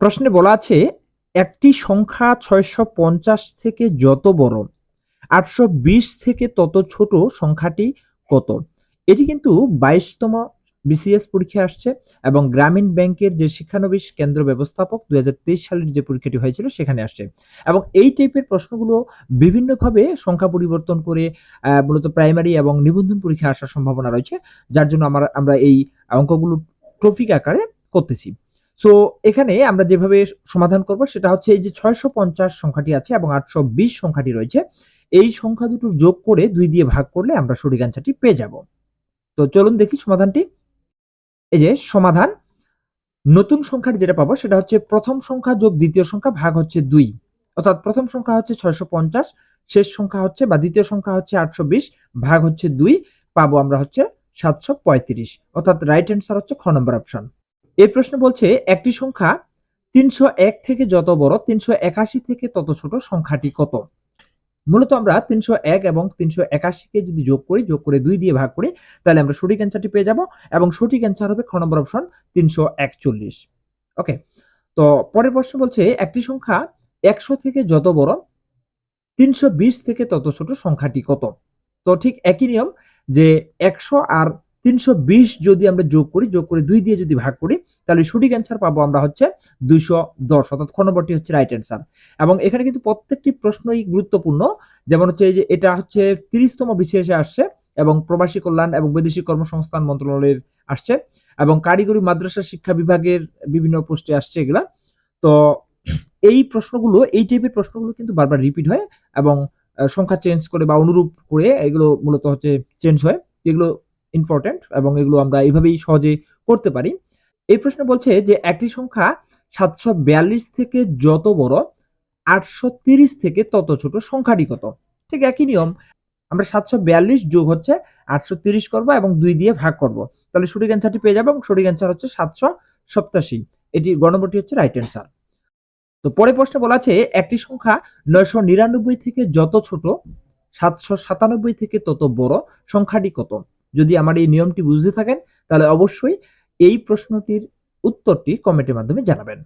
প্রশ্নে বলা আছে, একটি সংখ্যা ছয়শো পঞ্চাশ থেকে যত বড় আটশো বিশ থেকে তত ছোট সংখ্যাটি কত? এটি কিন্তু বাইশতম বিসিএস পরীক্ষা আসছে এবং গ্রামীণ ব্যাংকের যে শিক্ষানবিশ কেন্দ্র ব্যবস্থাপক দুই হাজার তেইশ সালের যে পরীক্ষাটি হয়েছিল সেখানে আসছে। এবং এই টাইপের প্রশ্নগুলো বিভিন্নভাবে সংখ্যা পরিবর্তন করে মূলত প্রাইমারি এবং নিবন্ধন পরীক্ষা আসার সম্ভাবনা রয়েছে, যার জন্য আমরা আমরা এই অঙ্কগুলো টপিক আকারে করতেছি। সো এখানে আমরা যেভাবে সমাধান করব, সেটা হচ্ছে এই যে ছয়শো পঞ্চাশ সংখ্যাটি আছে এবং আটশো বিশ সংখ্যাটি রয়েছে, এই সংখ্যা দুটো যোগ করে দুই দিয়ে ভাগ করলে আমরা সঠিক অ্যান্সারটি পেয়ে যাব। তো চলুন দেখি সমাধানটি। এই যে সমাধান, নতুন সংখ্যার যেটা পাবো সেটা হচ্ছে প্রথম সংখ্যা যোগ দ্বিতীয় সংখ্যা ভাগ হচ্ছে দুই। অর্থাৎ প্রথম সংখ্যা হচ্ছে ছয়শো পঞ্চাশ, শেষ সংখ্যা হচ্ছে বা দ্বিতীয় সংখ্যা হচ্ছে আটশো বিশ, ভাগ হচ্ছে দুই, পাবো আমরা হচ্ছে সাতশো পঁয়ত্রিশ। অর্থাৎ রাইট অ্যান্সার হচ্ছে খ নম্বর অপশন এই প্রশ্ন বলছে, একটি সংখ্যা তিনশো এক থেকে যত বড়, তিনশো একাশি থেকে তত ছোট সংখ্যাটি কত? মূলত আমরা তিনশো এক এবং তিনশো একাশিকে যদি যোগ করি, যোগ করে দুই দিয়ে ভাগ করি, তাহলে আমরা সঠিক অ্যান্সারটি পেয়ে যাব এবং সঠিক অ্যান্সার হবে খ নম্বর অপশন তিনশো একচল্লিশ। ওকে তো পরের প্রশ্ন বলছে, একটি সংখ্যা একশো থেকে যত বড়, তিনশো বিশ থেকে তত ছোট সংখ্যাটি কত? তো ঠিক একই নিয়ম যে একশো আর তিনশো বিশ যদি আমরা যোগ করি, যোগ করে দুই দিয়ে যদি ভাগ করি, তাহলে সঠিক অ্যান্সার পাবো আমরা হচ্ছে দুইশো দশ, অর্থাৎ খ নম্বরটি হচ্ছে রাইট অ্যান্সার এবং এখানে কিন্তু প্রত্যেকটি প্রশ্নই গুরুত্বপূর্ণ। যেমন হচ্ছে এই যে এটা হচ্ছে তিরিশতম বিসিএসে আসছে এবং প্রবাসী কল্যাণ এবং বৈদেশিক কর্মসংস্থান মন্ত্রণালয়ের আসছে এবং কারিগরি মাদ্রাসা শিক্ষা বিভাগের বিভিন্ন পোস্টে আসছে এগুলা। তো এই প্রশ্নগুলো, এই টাইপের প্রশ্নগুলো কিন্তু বারবার রিপিট হয় এবং সংখ্যা চেঞ্জ করে বা অনুরূপ করে এগুলো মূলত হচ্ছে চেঞ্জ হয়। এগুলো ইম্পর্টেন্ট এবং এগুলো আমরা এইভাবেই সহজে করতে পারি। এই প্রশ্ন বলছে যে, একটি সংখ্যা সাতশো বিয়াল্লিশ থেকে যত বড়, আটশো তিরিশ থেকে তত ছোট সংখ্যাটি কত? ঠিক একই নিয়ম। আমরা সাতশো বিয়াল্লিশ যোগ হচ্ছে আটশো তিরিশ করব এবং দুই দিয়ে ভাগ করব। তাহলে সঠিক অ্যান্সারটি পেয়ে যাব এবং সঠিক অ্যান্সার হচ্ছে সাতশো সপ্তাশি। এটি গণবটি হচ্ছে রাইট অ্যান্সার তো পরে প্রশ্নে বলা আছে, একটি সংখ্যা নয়শো নিরানব্বই থেকে যত ছোট, সাতশো সাতানব্বই থেকে তত বড়, সংখ্যাটি কত? যদি আমার এই নিয়মটি বুঝতে থাকেন তাহলে অবশ্যই এই প্রশ্নটির উত্তরটি কমেন্টের মাধ্যমে জানাবেন।